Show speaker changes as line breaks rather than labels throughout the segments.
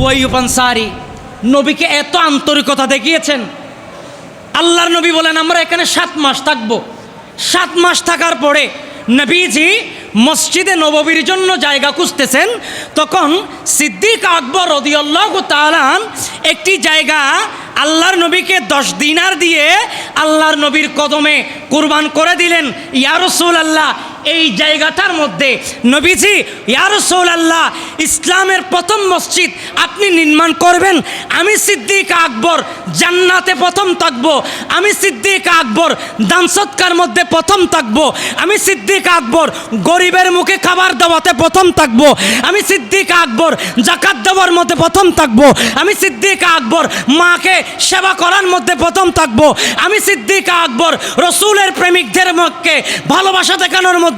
আবু আনসারি, নবীকে এত আন্তরিকতা দেখিয়েছেন। আল্লাহর নবী বলেন, আমরা এখানে সাত মাস থাকব। সাত মাস থাকার পরে নবীজি মসজিদে নববীর জন্য জায়গা খুঁজতেছেন। তখন সিদ্দিক আকবর রদিয়াল্লাহ তালান একটি জায়গা আল্লাহর নবীকে দশ দিনার দিয়ে আল্লাহর নবীর কদমে কুরবান করে দিলেন। ইয়ারসুল আল্লাহ এই জায়গাটার মধ্যে নবীজি ইয়ারসৌল আল্লাহ ইসলামের প্রথম মসজিদ আপনি নির্মাণ করবেন। আমি সিদ্দিক আকবর, জান্নাতে প্রথম থাকব। আমি সিদ্দিক আকবর দান সৎকার মধ্যে প্রথম থাকব। আমি সিদ্দিক আকবর, গরিবের মুখে খাবার দেওয়াতে প্রথম থাকব। আমি সিদ্দিক আকবর, জাকাত দেওয়ার মধ্যে প্রথম থাকব। আমি সিদ্দিক আকবর, মাকে সেবা করার মধ্যে প্রথম থাকব। আমি সিদ্দিক আকবর, রসুলের প্রেমিকদের মধ্যে ভালোবাসা দেখানোর মধ্যে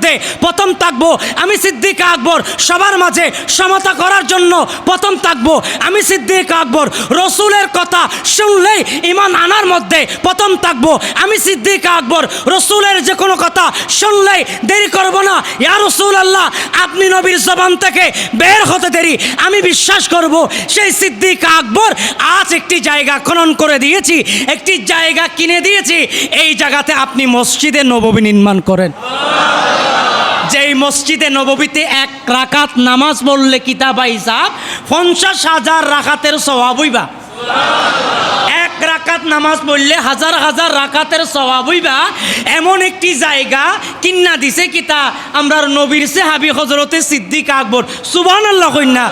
প্রথম থাকব, আমি সিদ্দিক আকবর। সবার মাঝে সমতা করার জন্য প্রথম থাকব, আমি সিদ্দিক আকবর। রসুলের কথা শুনলেই ইমান আনার মধ্যে প্রথম থাকব, আমি সিদ্দিক আকবর। রসুলের যে কোনো কথা শুনলেই দেরি করব না। ইয়া রসুল আল্লাহ আপনি নবীর জবান থেকে বের হতে দেরি। আমি বিশ্বাস করব, সেই সিদ্দিক আকবর আজ একটি জায়গা খনন করে দিয়েছি, একটি জায়গা কিনে দিয়েছি। এই জায়গাতে আপনি মসজিদে নববী নির্মাণ করেন। যেই মসজিদে নববীতে এক রাকাত নামাজ বললে কিতাবা হিসাব পঞ্চাশ হাজার রাখাতের স্বভাবই বা রাকাত নামাজ পড়লে হাজার হাজার রাকাতের স্বভাবই বা এমন একটি জায়গা কিন্না দিছে কিতা আমরা নবীর হাবি হজরতে সিদ্দিক আকবর। সুবান আল্লাহ কন্যা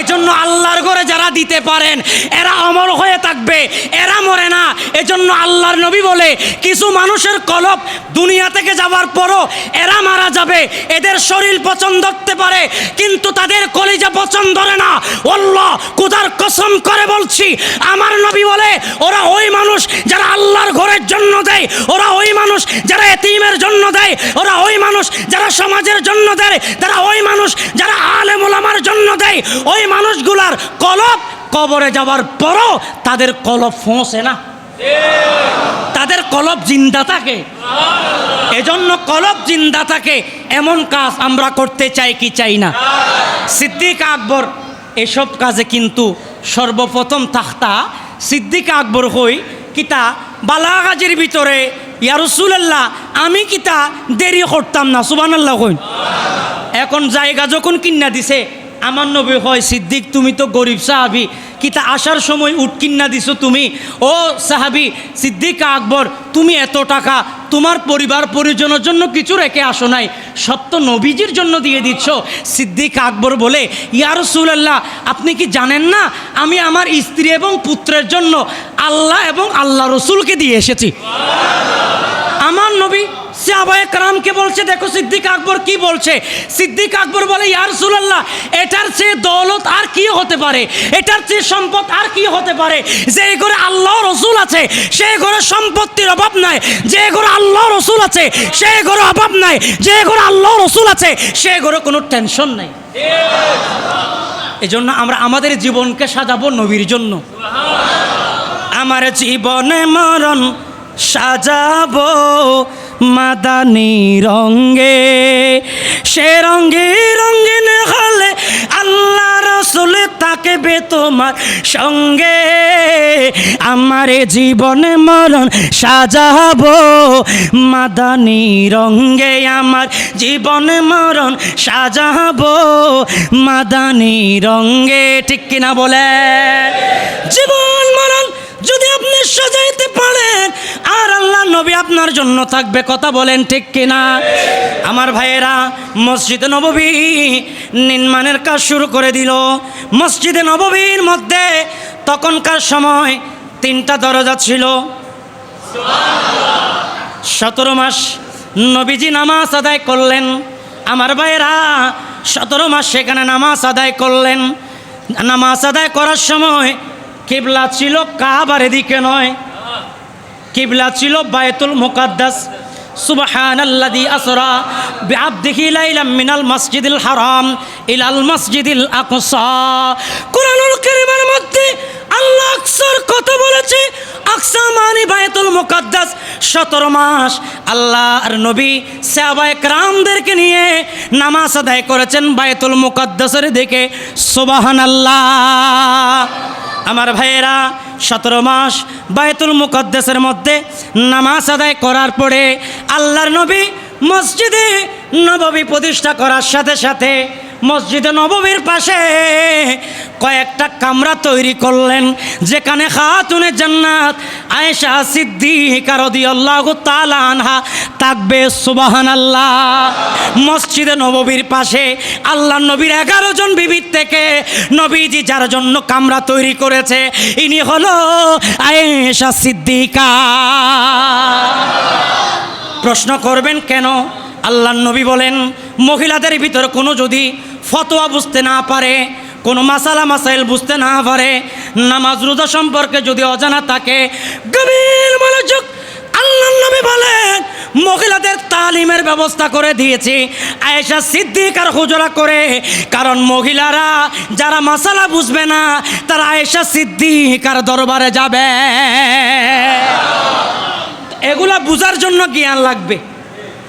এজন্য আল্লাহর ঘরে যারা দিতে পারেন, এরা অমর হয়ে থাকবে, এরা মরে না। এজন্য আল্লাহর নবী বলে, কিছু মানুষের কলব দুনিয়া থেকে যাওয়ার পরও এরা মারা যাবে, এদের শরীর পছন্দ করতে পারে, কিন্তু তাদের কলিজা পছন্দ ধরে না। অল্লাহ কুদার কসম করে বলছি, আমার নবী বলে ওরা ওই মানুষ যারা আল্লাহর ঘরের জন্য দেয়, ওরা ওই মানুষ যারা এতিমের জন্য দেয়, ওরা ওই মানুষ যারা সমাজের জন্য দেয়, তারা ওই মানুষ যারা আলেম ওলামার জন্য দেয়। ওই মানুষগুলার কলব কবরে যাওয়ার পরও তাদের কলব ফোঁসে না। তাদের কলব জিন্দা থাকে। এজন্য কলব জিন্দা থাকে। এমন কাজ আমরা করতে চাই কি চাই না। সিদ্দিক আকবর এসব কাজে কিন্তু সর্বপ্রথম থাকতা সিদ্দিক আকবর হই, কিতা বালাগাজির ভিতরে ইয়ারসুল্লাহ আমি কিতা দেরি করতাম না? সুবানাল্লাহ কইন। এখন জায়গা যখন কিন্না দিছে, আমার নবী হয় সিদ্দিক, তুমি তো গরিব সাহাবি কিতা আসার সময় উঠ কিন্না দিছো তুমি? ও সাহাবি, সিদ্দিক আকবর, তুমি এত টাকা তোমার পরিবার পরিজনের জন্য কিছু রেখে আসো নাই সত্য নবীজির জন্য দিয়ে দিচ্ছ। সিদ্দিক আকবর বলে, ইয়া রসুলাল্লাহ, আপনি কি জানেন না? আমি আমার স্ত্রী এবং পুত্রের জন্য আল্লাহ এবং আল্লাহ রসুলকে দিয়ে এসেছি। আমার নবী সাহাবায়ে কারামকে বলছে, দেখো সিদ্দিক আকবর কি বলছে? সিদ্দিক আকবর বলে ইয়ার সুলাল্লাহ এটার চেয়ে দৌলত আর কি হতে পারে? এটার চেয়ে সম্পদ আর কি হতে পারে? যে ঘরে আল্লাহ রসুল আছে, সে ঘরে সম্পত্তির অভাব নাই। যে ঘরে আল্লাহ রসুল আছে, সে ঘরে অভাব নাই। যে ঘরে আল্লাহ রসুল আছে, সে ঘরে কোনো টেনশন নাই। এজন্য আমরা আমাদের জীবনকে সাজাবো নবীর জন্য। আমার জীবনে মরণ সাজাবো। মাদানি রঙ্গে সে রঙ্গে রঙ্গিন হলে আল্লাহ রসুল থাকবে তোমার সঙ্গে। আমার জীবনে মরণ সাজাবো, মাদানি রঙ্গে আমার জীবনে মরণ সাজাবো, মাদানি রঙ্গে ঠিক কিনা বলে? জীবন পারেন আর আল্লাহ নবী আপনার জন্য থাকবে কথা বলেন ঠিক কিনা? আমার ভাইয়েরা, মসজিদে নববী নির্মাণের কাজ শুরু করে দিল। মসজিদে নববীর মধ্যে তখনকার সময় তিনটা দরজা ছিল। সতেরো মাস নবীজি নামাজ আদায় করলেন। আমার ভাইয়েরা, সতেরো মাস সেখানে নামাজ আদায় করলেন। নামাজ আদায় করার সময় কেবলা ছিল কাবার দিকে নয়। কিবলা ছিল বায়তুল মুকাদ্দাস। সুবহান আল্লাদি আসরা বিআবদিহি লাইলাম মিনাল মসজিদিল হারাম ইলাল মসজিদিল আকসা। কোরআনুল কারীমের মধ্যে আল্লাহ আকসার কথা বলেছে, আকসা মানে বায়তুল মুকাদ্দাস। সতেরো মাস আল্লাহ আর নবী সাহাবা একরামদেরকে নিয়ে নামাজ আদায় করেছেন বায়তুল মুকদ্দাসের দিকে। সুবাহান আল্লাহ আমার ভাইয়েরা, সতেরো মাস বায়তুল মুকদ্দেশের মধ্যে নামাজ আদায় করার পরে আল্লাহর নবী মসজিদে নববী প্রতিষ্ঠা করার সাথে সাথে মসজিদে নববীর পাশে কয়েকটা কামরা তৈরি করলেন, যেখানে খাতুনে জান্নাত আয়েশা সিদ্দিকা রাদিয়াল্লাহু তাআলা আনহা থাকবে, সুবহানাল্লাহ। মসজিদে নববীর পাশে আল্লাহ নবীর এগারো জন বিবির থেকে নবীজি যার জন্য কামরা তৈরি করেছে, ইনি হলো আয়েশা সিদ্দিকা। প্রশ্ন করবেন কেন? আল্লাহ নবী বলেন, মহিলাদের ভিতরে কোনো যদি ফতোয়া বুঝতে না পারে, কোনো মাসালা মাসাইল বুঝতে না পারে, নামাজ রোজা সম্পর্কে যদি অজানা থাকে, গভীর মনোযোগ আল্লাহ নবী বলেন, মহিলাদের তালিমের ব্যবস্থা করে দিয়েছি। আয়েশা সিদ্দিকার হুজরা করে, কারণ মহিলারা যারা মাসালা বুঝবে না, তারা আয়েশা সিদ্দিকার দরবারে যাবে। এগুলা বুঝার জন্য জ্ঞান লাগবে।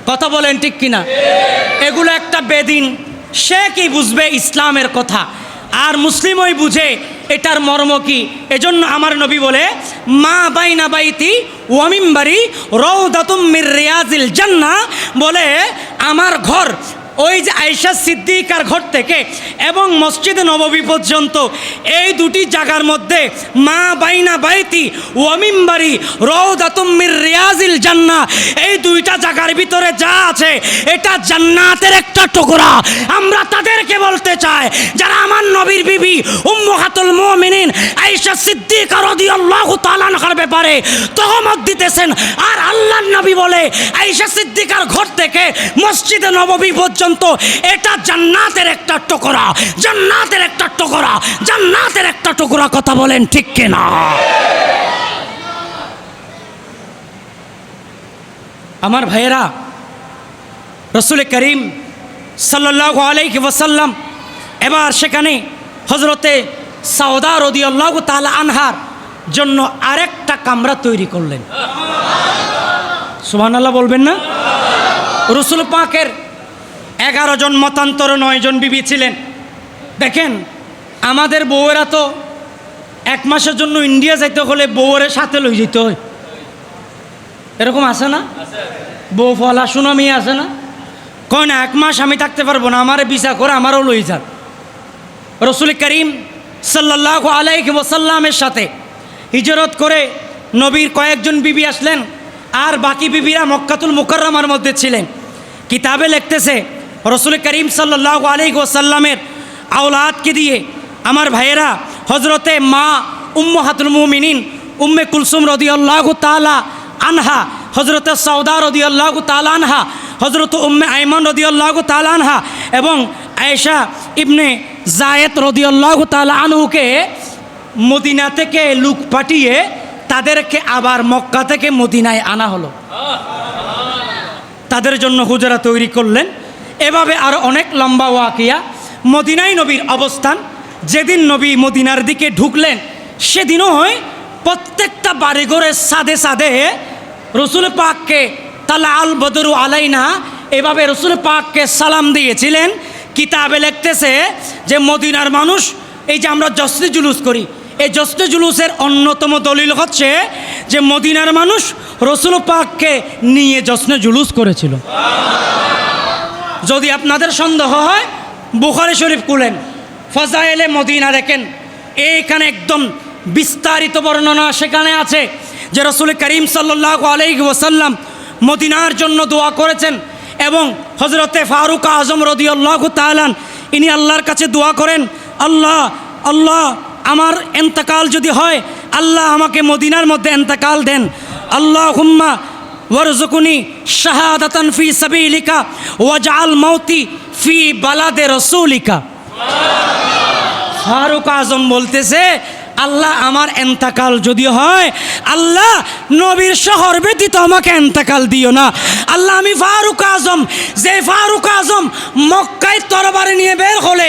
কথা বলেন ঠিক কিনা? এগুলো একটা বেদিন। সে কি বুঝবে ইসলামের কথা? আর মুসলিম ওই বুঝে, এটার মর্ম কি? এজন্য আমার নবী বলে, মা বাইনা বাইতি রৌ রৌদাতুম মির রিয়াজিল জান্না বলে, আমার ঘর ওই যে আয়সা সিদ্দিকার ঘর থেকে এবং মসজিদে নববী পর্যন্ত, এই দুটি জায়গার মধ্যে মা বাইনা বাইতি ওয়ামিমবারি রৌদাতুম্মির রিয়াজিল জান্না এই দুইটা জায়গার ভিতরে যা আছে, এটা জান্নাতের একটা টুকরা। আমরা তাদেরকে বলতে চাই, যারা আমার নবীর বিবি, উম্মহাতুল মুমিনিন, আয়েশা সিদ্দিকা রাদিয়াল্লাহু ব্যাপারে তহমত দিতেছেন। আর আল্লাহর নবী বলে, আয়েশা সিদ্দিকার ঘর থেকে মসজিদে নববী পর্যন্ত এটা জান্নাতের একটা টুকরা, জান্নাতের একটা টুকরা, জান্নাতের একটা টুকরা কথা বলেন ঠিক কিনা? আমার ভাইয়েরা, রসুল করিম সাল্লাহ আলাইহি ওয়াসাল্লাম এবার সেখানে হজরতে সাউদা রদি আল্লাহ তালা আনহার জন্য আরেকটা কামরা তৈরি করলেন। সুবহান আল্লাহ বলবেন না? রসুল পাকের এগারো জন মতান্তর নয় জন বিবি ছিলেন। দেখেন, আমাদের বউয়েরা তো এক মাসের জন্য ইন্ডিয়া যাইতে হলে বউয়ের সাথে লই যেতে হয়। এরকম আছে না? বউ ফলা সুনামি আছে না? কয় না, এক মাস আমি থাকতে পারব না, আমারে বিচা করে আমারও লই যান। রসুল করিম সাল্লাহ আলাইহি ওসাল্লামের সাথে হিজরত করে নবীর কয়েকজন বিবি আসলেন, আর বাকি বিবিরা মক্কাতুল মুকররমার মধ্যে ছিলেন। কিতাবে লিখতেছে রসুল করিম সাল্লাহ আলাইহি ওসাল্লামের আওলাদকে দিয়ে আমার ভাইয়েরা হজরতে মা উম্মহাতুল মুমিনিন উম্মে কুলসুম রদিয়াল্লাহু তাআলা আনহা হজরত সৌদা রদিয়াল্লাহু তাআলা আনহা হজরত উম্মে আইমান রদিয়াল্লাহু তাআলা আনহা এবং আয়েশা ইবনে জায়েদ রদিয়াল্লাহু তাআলা আনহুকে মদিনা থেকে লুক পাঠিয়ে তাদেরকে আবার মক্কা থেকে মদিনায় আনা হলো। তাদের জন্য হুজরা তৈরি করলেন। এভাবে আরও অনেক লম্বা ওয়াকিয়া। মদিনাই নবীর অবস্থান। যেদিন নবী মদিনার দিকে ঢুকলেন, সেদিনও হয় প্রত্যেকটা বাড়িঘরের সাদে সাদে রসুল পাককে তালা আল বদরু আলাইনা, এভাবে রসুল পাককে সালাম দিয়েছিলেন। কিতাবে লিখতেছে যে মদিনার মানুষ, এই যে আমরা জশ্নে জুলুস করি, এই জশ্নে জুলুসের অন্যতম দলিল হচ্ছে যে মদিনার মানুষ রসুল পাককে নিয়ে জশ্নে জুলুস করেছিল। যদি আপনাদের সন্দেহ হয়, বুখারি শরীফ কুলেন ফজাইলে মদিনা দেখেন, এইখানে একদম বিস্তারিত বর্ণনা সেখানে আছে যে রসুল করিম সাল্লাহ আলাইহি ওসাল্লাম মদিনার জন্য দোয়া করেছেন এবং হজরতে ফারুক আজম রদিয়াল্লাহ তালান ইনি আল্লাহর কাছে দোয়া করেন, আল্লাহ আল্লাহ, আমার এন্তেকাল যদি হয়, আল্লাহ আমাকে মদিনার মধ্যে এন্তেকাল দেন। আল্লাহ হুম্মা ওয়ারজুকুনি শাহাদাতান ফি সাবিলিকা ওয়াজআল মাউতি ফি বালাদে রসুলিকা। ফারুক আজম বলতেছে, আল্লাহ আমার এন্তাকাল যদি হয়, আল্লাহ নবীর শহর ব্যতীত আমাকে এন্তাকাল দিও না। আল্লাহ আমি ফারুক আজম, যে ফারুক আজম মক্কায় তরবারে নিয়ে বের হলে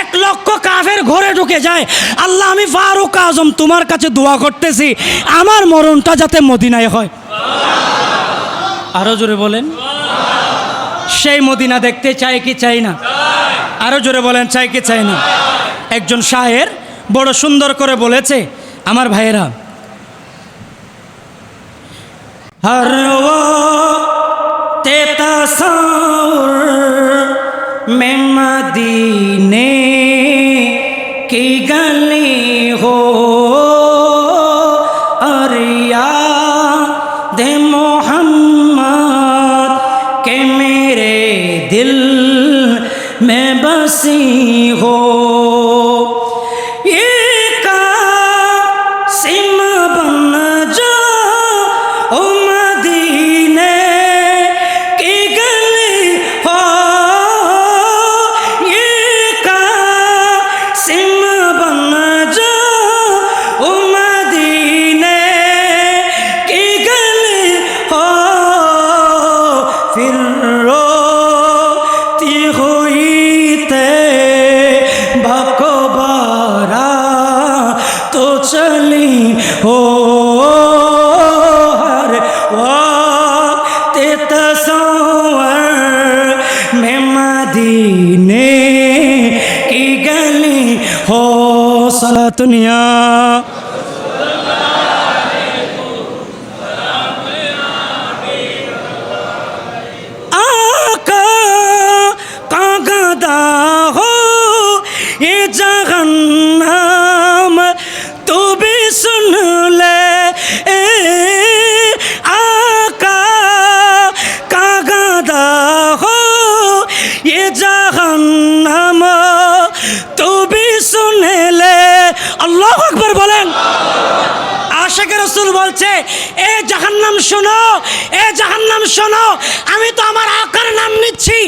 এক লক্ষ কাফের ঘরে ঢুকে যায়। আল্লাহ আমি ফারুক আজম তোমার কাছে দোয়া করতেছি, আমার মরণটা যাতে মদিনায় হয়। আরও জোরে বলেন। সেই মদিনা দেখতে চাই কি চাই না? আরও জোরে বলেন চাই কি চাই না? একজন শাহের বড় সুন্দর করে বলেছে, আমার ভাইয়েরা, হর তেতা মেমদিনে কি বলছে, এ জাহান্নাম শোনো, এ জাহান্নাম শোনো, আমি তো আমার আকার নাম নিচ্ছি,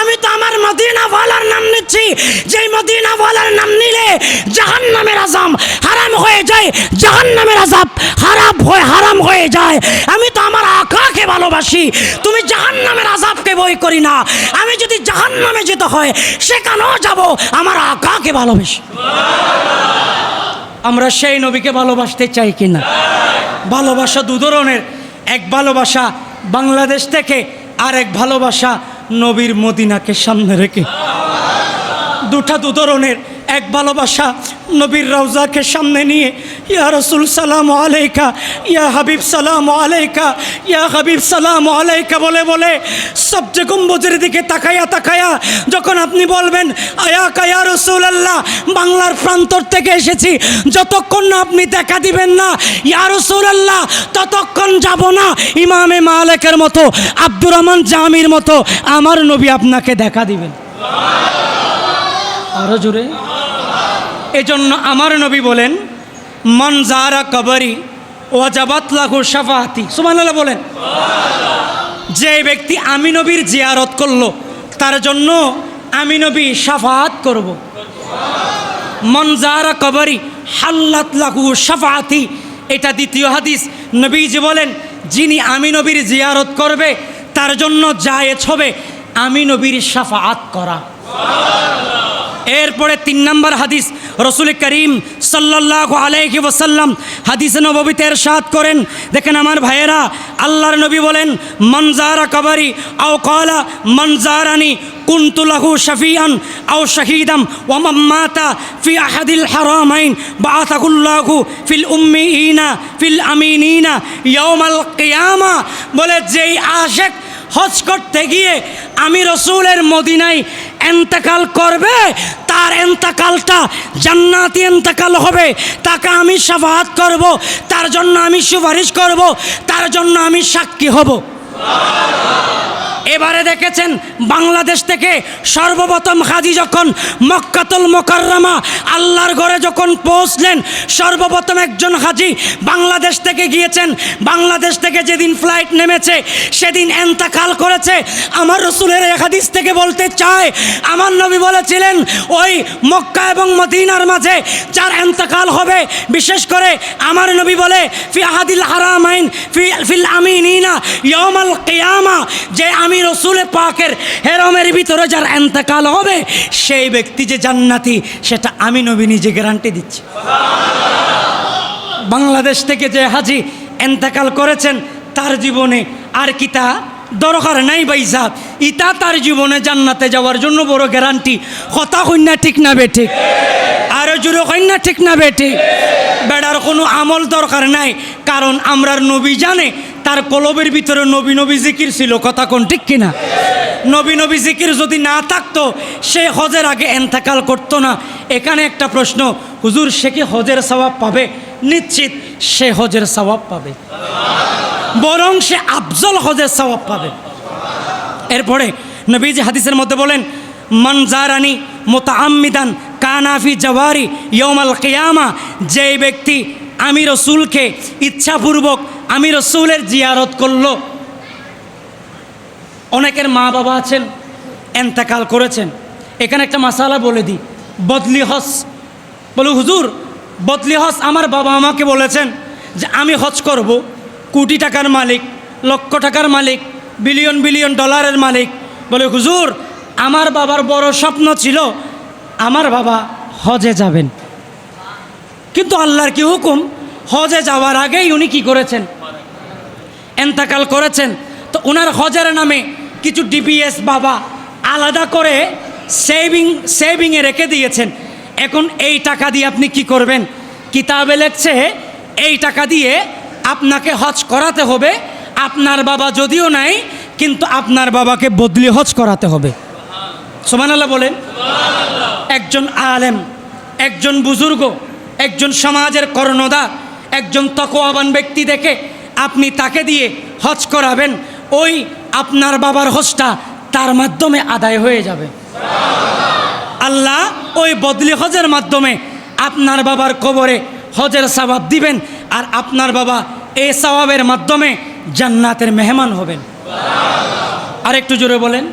আমি তো আমার মদিনা ওয়ালার নাম নিচ্ছি, যেই মদিনা ওয়ালার নাম নিলে জাহান্নামের আজাম হারাম হয়ে যায়, জাহান্নামের আজাব হারাম হয়ে হারাম হয়ে যায়। আমি তো আমার আকাকে ভালোবাসি, তুমি জাহান্নামের আজাবকে বই করি না। আমি যদি জাহান্নামে যেতে হয়, সেখানেও যাব, আমার আকাকে ভালোবাসি। আমরা সেই নবীকে ভালোবাসতে চাই কিনা? ভালোবাসা দু ধরনের। এক ভালোবাসা বাংলাদেশ থেকে, আর এক ভালোবাসা নবীর মদিনাকে সামনে রেখে। দুটা দু ধরনের। এক ভালোবাসা নবীর রওজাকে সামনে নিয়ে, ইয়া রসুল, সালাম আলাইকা, ইয়া হাবিব, সালাম আলাইকা, ইয়া হাবিব, সালাম আলাইকা, বলে বলে সবচেয়ে গম্বুজের দিকে তাকায়া তাকায়া যখন আপনি বলবেন আয়া কায়া রসুল আল্লাহ বাংলার প্রান্তর থেকে এসেছি, যতক্ষণ না আপনি দেখা দিবেন না, ইয়া রসুল আল্লাহ ততক্ষণ যাব না। ইমামে মালেকের মতো, আব্দুর রহমান জামির মতো আমার নবী আপনাকে দেখা দিবেন। আরও জোরে। এজন্য আমার নবী বলেন, মন জারা কবরি, ওয়াজাবাত লাহু শাফাতি সুবহানাল্লাহ বলেন। যে ব্যক্তি আমি নবীর জিয়ারত করল, তার জন্য আমি নবী শাফাত করব। মন জারা কবরি, হাল্লাত লাহু শাফাতি এটা দ্বিতীয় হাদিস। নবীজি বলেন, যিনি আমি নবীর জিয়ারত করবে, তার জন্য জায়েজ হবে আমি নবীর শাফাত করা। এরপরে তিন নম্বর হাদিস রসুল করিম সাল্লাহ আলাইহি ওসাল্লাম হাদিসে নবীতে এরশাদ করেন। দেখেন আমার ভাইয়েরা, আল্লাহর নবী বলেন মনজারা কবরি আও কলা মনজারানি কুনতু লাহু শফিয়ান আও শহীদাম ওয়ামাম মাতা ফি আহাদিল হারামাইন বাআতাকুল্লাহু ফিল উম্মিইনা ফিল আমিনিনা ইয়াউমাল কিয়ামা। বলে, যেই আশেক হজ করতে গিয়ে আমি রসুলের মদিনায় এন্তেকাল করবে, তার এন্তেকালটা জান্নাতি এন্তেকাল হবে। তাকে আমি সাফাহাত করব, তার জন্য আমি সুপারিশ করব, তার জন্য আমি সাক্ষী হব। এবারে দেখেছেন বাংলাদেশ থেকে সর্বপ্রথম হাজি যখন মক্কাতুল মোকাররমা আল্লাহর ঘরে যখন পৌঁছলেন, সর্বপ্রথম একজন হাজি বাংলাদেশ থেকে গিয়েছেন। বাংলাদেশ থেকে যেদিন ফ্লাইট নেমেছে, সেদিন এন্তাকাল করেছে। আমার রসুলের হাদিস থেকে বলতে চায়, আমার নবী বলেছিলেন, ওই মক্কা এবং মদিনার মাঝে যার এন্তাকাল হবে, বিশেষ করে আমার নবী বলে, ফি আহাদিল হারামাইন, ফি, ফিল আমিনিনা ইয়মাল কিয়ামা, যে আমি রসুলে পাকের হেরমের ভিতরে যার এন্তেকাল হবে, সেই ব্যক্তি যে জান্নাতি, সেটা আমি নবী নিজে গ্যারান্টি দিচ্ছি। বাংলাদেশ থেকে যে হাজি এন্তেকাল করেছেন, তার জীবনে আর কি তা দরকার নাই ভাই সাহ ইতা তার জীবনে জান্নাতে যাওয়ার জন্য বড় গ্যারান্টি কথা কন্যা ঠিক না বে ঠিক। আরও জুড়ে কন্যা ঠিক না বে ঠিক। বেড়ার কোনো আমল দরকার নাই, কারণ আমরার নবী জানে তার কলবের ভিতরে নবী নবী জিকির ছিল, কথা কোন ঠিক কিনা? নবী নবী জিকির যদি না থাকতো, সে হজের আগে এন্তেকাল করতো না। এখানে একটা প্রশ্ন, হুজুর, সে কি হজের সওয়াব পাবে? নিশ্চিত সে হজের সওয়াব পাবে। বরং সে আফজল হজের সওয়াব পাবে। এরপরে নবীজি হাদিসের মধ্যে বলেন মনজারানি মোতাআম্মিদান কানাফি জওয়ারি ইয়মাল কিয়ামা যে ব্যক্তি আমি রসুলকে ইচ্ছাপূর্বক আমি রসুলের জিয়ারত করল। অনেকের মা বাবা আছেন, এন্তেকাল করেছেন। এখানে একটা মাসালা বলে দিই, বদলি হস। বলো, হুজুর, বদলি হস আমার বাবা আমাকে বলেছেন যে আমি হজ করব, কোটি টাকার মালিক, লক্ষ টাকার মালিক, বিলিয়ন বিলিয়ন ডলারের মালিক। বলে, হুজুর, আমার বাবার বড় স্বপ্ন ছিল আমার বাবা হজে যাবেন। কিন্তু আল্লাহর কি হুকুম? হজে যাওয়ার আগেই উনি কি করেছেন? এন্তাকাল করেছেন। তো ওনার হজের নামে কিছু ডিপিএস বাবা আলাদা করে সেভিং সেভিংয়ে রেখে দিয়েছেন। এখন এই টাকা দিয়ে আপনি কি করবেন? কিতাবে লেখছে এই টাকা দিয়ে আপনাকে হজ করাতে হবে। আপনার বাবা যদিও নাই কিন্তু আপনার বাবাকে বদলি হজ করাতে হবে। সোমান আল্লাহ বলেন একজন আলেম একজন বুজুর্গ একজন সমাজের কর্ণদা একজন তকোয়াবান ব্যক্তি দেখে আপনি তাকে দিয়ে হজ করাবেন, ওই আপনার বাবার হজটা তার মাধ্যমে আদায় হয়ে যাবে। আল্লাহ ওই বদলি হজের মাধ্যমে আপনার বাবার কবরে হজের সবাব দিবেন আর আপনার বাবা এই সবাবের মাধ্যমে জান্নাতের মেহমান হবেন। আর একটু জোরে বলেন,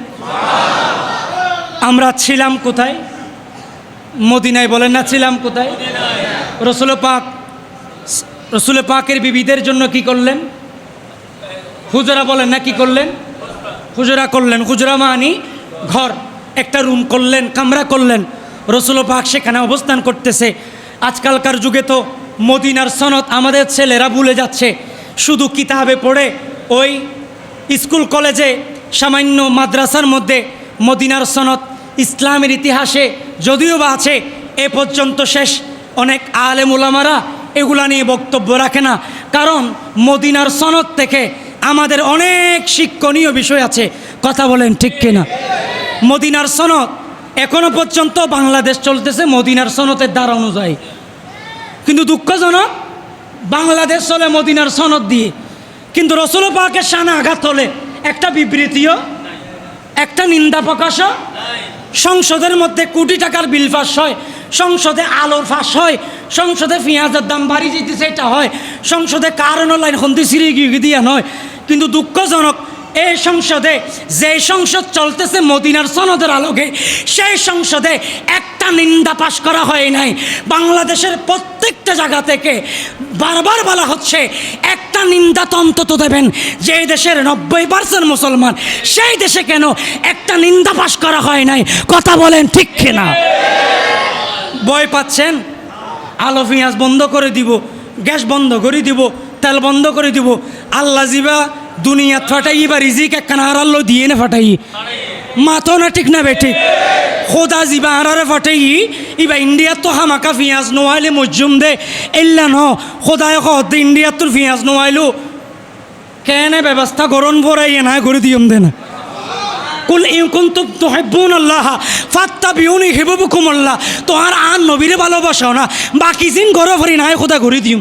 আমরা ছিলাম কোথায়? মদিনায় বলেন না ছিলাম কোথায়? রসুল পাক রসুল পাকের বিবিদের জন্য কি করলেন? হুজরা বলেন না কি করলেন? হুজরা করলেন। হুজরা মানি ঘর, একটা রুম করলেন, কামরা করলেন। রসুল পাক সেখানে অবস্থান করতেছে। আজকালকার যুগে তো মদিনার সনদ আমাদের ছেলেরা ভুলে যাচ্ছে। শুধু কিতাবে পড়ে ওই স্কুল কলেজে, সামান্য মাদ্রাসার মধ্যে মদিনার সনদ ইসলামের ইতিহাসে যদিও বা আছে, এ পর্যন্ত শেষ। অনেক আলেম ওলামারা এগুলা নিয়ে বক্তব্য রাখে না। কারণ মদিনার সনদ থেকে আমাদের অনেক শিক্ষণীয় বিষয় আছে। কথা বলেন ঠিক কিনা? মদিনার সনদ এখনও পর্যন্ত বাংলাদেশ চলতেছে মদিনার সনদের দ্বারা অনুযায়ী। কিন্তু দুঃখজনক, বাংলাদেশ চলে মদিনার সনদ দিয়ে। কিন্তু রসুল পাকের সানে আঘাত হলে একটা বিবৃতিও, একটা নিন্দা প্রকাশও, সংসদের মধ্যে কোটি টাকার বিল ফাঁস হয়। সংসদে আলোর ফাঁস হয়, সংসদে পেঁয়াজের দাম বাড়ি যেতেছে, এটা হয়। সংসদে কারণ লাইন হন্দি সিঁড়ি গিয়ে দিয়া নয়। কিন্তু দুঃখজনক এই সংসদে যে সংসদ চলতেছে মদিনার সনদের আলোকে, সেই সংসদে একটা নিন্দা পাশ করা হয় নাই। বাংলাদেশের প্রত্যেকটা জায়গা থেকে বারবার বলা হচ্ছে, একটা নিন্দা তো অন্তত দেবেন। যে দেশের নব্বই পার্সেন্ট মুসলমান, সেই দেশে কেন একটা নিন্দা পাশ করা হয় নাই? কথা বলেন ঠিক কিনা? ভয় পাচ্ছেন? আলো পেঁয়াজ বন্ধ করে দিব, গ্যাস বন্ধ করে দিব, তেল বন্ধ করে দিব। আল্লাহ জিবা দুনিয়া ফাটাই বা রিজিক একখানা আল্লাহ দিয়ে না ফাটাই। মাথো না ঠিক না বেঠিক খোদা জিবা আরারে ফাটাই। ইবা ইন্ডিয়ার তো হামাকা পেঁয়াজ নোয়াইলে মজ্জুম দে। এল্লা ন, খোদায় কহতে ইন্ডিয়ার তোর পেঁয়াজ নোয়াইলো। কেনে ব্যবস্থা গরম ভরাই না করে দিয়ম দে না। কুল ইউ কুনতুম তুহিব্বুন আল্লাহ ফাত্তাবিউনি হিবুবুকুম আল্লাহ তো আর আন নবীরে ভালোবাসাও না, বাকি জিন গরো ভরি নাই, খোদা করে দিম